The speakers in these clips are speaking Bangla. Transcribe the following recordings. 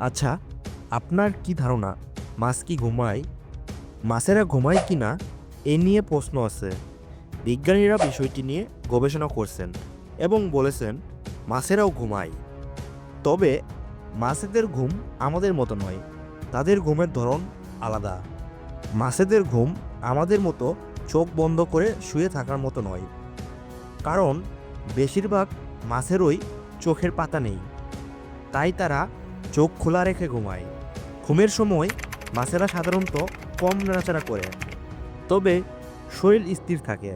আচ্ছা আপনার কি ধারণা মাছ কি ঘুমায়? মাছেরা ঘুমায় কি না? এ নিয়ে প্রশ্ন আছে। বিজ্ঞানীরা বিষয়টি নিয়ে গবেষণা করছেন এবং বলেছেন মাছেরাও ঘুমায়। তবে মাছেদের ঘুম আমাদের মতো নয়, তাদের ঘুমের ধরন আলাদা। মাছেদের ঘুম আমাদের মতো চোখ বন্ধ করে শুয়ে থাকার মতো নয়। কারণ, বেশিরভাগ মাছেরই চোখের পাতা নেই। তাই তারা চোখ খোলা রেখে ঘুমায় ঘুমের সময় মাছেরা সাধারণত কম নাড়াচাড়া করে, তবে শরীর স্থির থাকে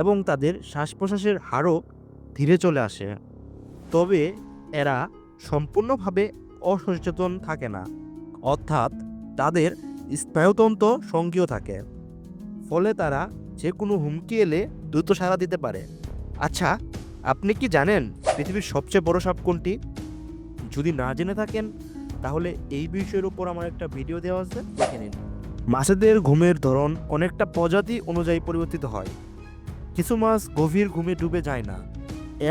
এবং তাদের শ্বাস প্রশ্বাসের হারও ধীরে চলে আসে। তবে এরা সম্পূর্ণভাবে অসচেতন থাকে না, অর্থাৎ তাদের স্নায়ুতন্ত্র সঙ্গীয় থাকে। ফলে তারা যে কোনো হুমকি এলে দ্রুত সাড়া দিতে পারে। আচ্ছা আপনি কি জানেন পৃথিবীর সবচেয়ে বড় সাপ কোনটি? যদি না জেনে থাকেন, তাহলে এই বিষয়ের উপর আমার একটা ভিডিও দেওয়া আছে, দেখে নিন। মাছেদের ঘুমের ধরন অনেকটা প্রজাতি অনুযায়ী পরিবর্তিত হয়। কিছু মাছ গভীর ঘুমে ডুবে যায় না।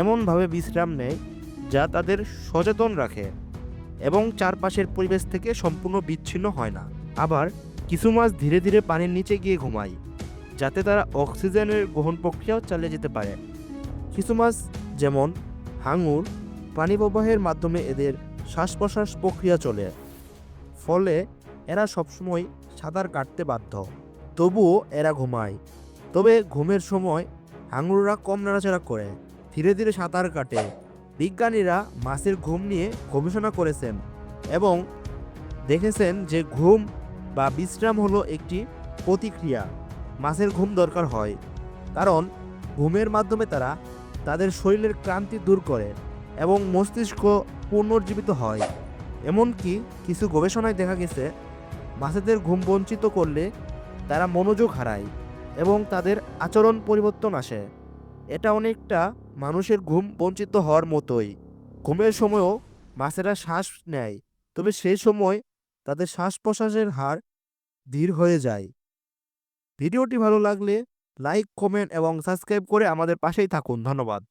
এমনভাবে বিশ্রাম নেয় যা তাদের সচেতন রাখে এবং চারপাশের পরিবেশ থেকে সম্পূর্ণ বিচ্ছিন্ন হয় না। আবার কিছু মাছ ধীরে ধীরে পানির নিচে গিয়ে ঘুমায়, যাতে তারা অক্সিজেনের গ্রহণ প্রক্রিয়াও চালিয়ে যেতে পারে। কিছু মাছ যেমন হাঙুর পানি প্রবাহের মাধ্যমে এদের শ্বাস প্রশ্বাস প্রক্রিয়া চলে। ফলে এরা সবসময় সাঁতার কাটতে বাধ্য। তবুও এরা ঘুমায়। তবে ঘুমের সময় হাঙুররা কম নাড়াচাড়া করে, ধীরে ধীরে সাঁতার কাটে। বিজ্ঞানীরা মাছের ঘুম নিয়ে গবেষণা করেছেন এবং দেখেছেন যে ঘুম বা বিশ্রাম হলো একটি প্রতিক্রিয়া। মাছের ঘুম দরকার হয়, কারণ ঘুমের মাধ্যমে তারা তাদের শরীরের ক্লান্তি দূর করে। এবং মস্তিষ্ক পুনর্জীবিত হয়। এমনকি কিছু গবেষণায় দেখা গেছে, মাছেদের ঘুম বঞ্চিত করলে তারা মনোযোগ হারায় এবং তাদের আচরণ পরিবর্তন আসে। এটা অনেকটা মানুষের ঘুম বঞ্চিত হওয়ার মতোই। ঘুমের সময়ও মাছেরা শ্বাস নেয়, তবে সেই সময় তাদের শ্বাস প্রশ্বাসের হার ধীর হয়ে যায়। ভিডিওটি ভালো লাগলে লাইক, কমেন্ট এবং সাবস্ক্রাইব করে আমাদের পাশেই থাকুন। ধন্যবাদ।